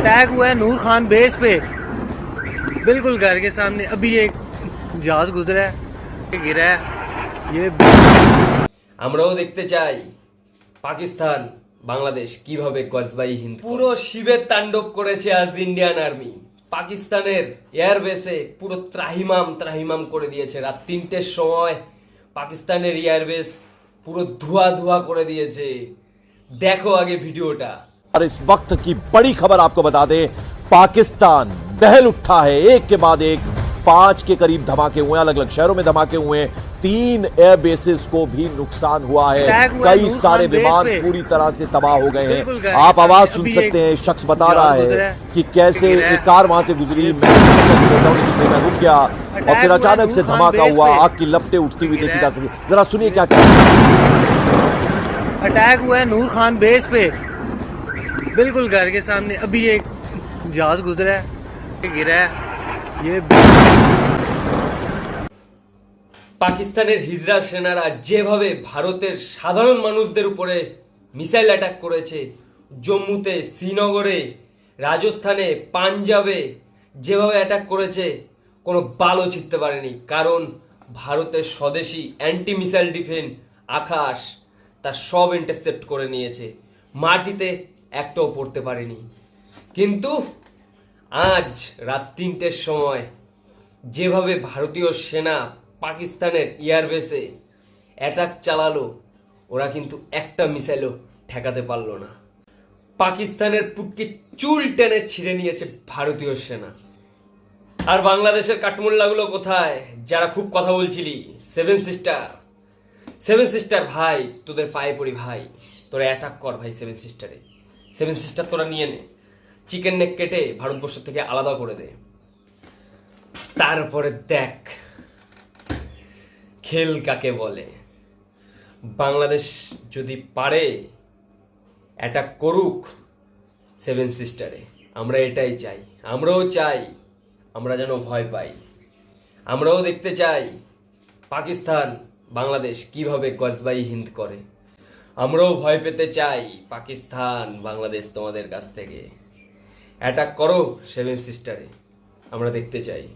Attack हुआ है नूर Khan base पे बिल्कुल घर के सामने अभी एक जहाज गुजरा है गिरा है ये আমরাও দেখতে চাই পাকিস্তান বাংলাদেশ কিভাবে গজবাই হিন্দ পুরো শিবের তাণ্ডব করেছে আজ ইন্ডিয়ান আর্মি পাকিস্তানের এয়ারবেসে পুরো ত্রাহিমাম ত্রাহিমাম করে দিয়েছে রাত তিনটের সময় পাকিস্তানের এয়ারবেস পুরো ধোয়া ধোয়া করে দিয়েছে দেখো আগে ভিডিওটা और इस वक्त की बड़ी खबर आपको बता दें पाकिस्तान दहल उठा है। एक के बाद एक पाँच के करीब धमाके हुए अलग अलग शहरों में धमाके हुए तीन एयर बेसिस को भी नुकसान हुआ है। कई सारे विमान पूरी तरह से तबाह हो गए हैं। आप आवाज़ सुन सकते हैं शख्स बता रहा है कि कैसे एक कार वहाँ से गुजरी मैं रुक गया और फिर अचानक से धमाका हुआ आग की लपटे उठती हुई देखी जा सकती जरा सुनिए क्या क्या अटैक हुआ है नूर खान बेस पे। बिल्कुल घर के सामने अभी एक जहाज गुजरा है गिरा है ये পাকিস্তানের হিজরা সেনারা যেভাবে ভারতের সাধারণ মানুষদের উপরে মিসাইল অ্যাটাক করেছে জম্মুতে শ্রীনগরে রাজস্থানে পাঞ্জাবে যেভাবে অ্যাটাক করেছে কোনো বালও ছিটতে পারেনি কারণ ভারতের স্বদেশি অ্যান্টি মিসাইল ডিফেন্স আকাশ তা সব ইন্টারসেপ্ট করে নিয়েছে মাটিতে একটাও পড়তে পারেনি। কিন্তু আজ রাত তিনটের সময় যেভাবে ভারতীয় সেনা পাকিস্তানের এয়ারবেসে অ্যাটাক চালালো, ওরা কিন্তু একটা মিসাইলও ঠেকাতে পারল না। পাকিস্তানের পুটকি চুল টেনে ছিঁড়ে নিয়েছে ভারতীয় সেনা। আর বাংলাদেশের কাঠমোল্লাগুলো কোথায়? যারা খুব কথা বলছিলি সেভেন সিস্টার সেভেন সিস্টার ভাই, তোদের পায়ে পড়ি, ভাই। তোরা অ্যাটাক কর, ভাই সেভেন সিস্টারে সেভেন সিস্টার তোরা নিয়ে নে। চিকেন নেক কেটে ভারতবর্ষ থেকে আলাদা করে দে। তারপরে দেখ, খেল কাকে বলে? বাংলাদেশ যদি পারে অ্যাটাক করুক সেভেন সিস্টারে। আমরা এটাই চাই। আমরাও চাই, আমরা যেন ভয় পাই। আমরাও দেখতে চাই পাকিস্তান, বাংলাদেশ কীভাবে গজবাই হিন্দ করে। আমরাও ভয় পেতে চাই, পাকিস্তান, বাংলাদেশ তোমাদের কাছ থেকে। অ্যাটাক করো সেভেন সিস্টারে আমরা দেখতে চাই।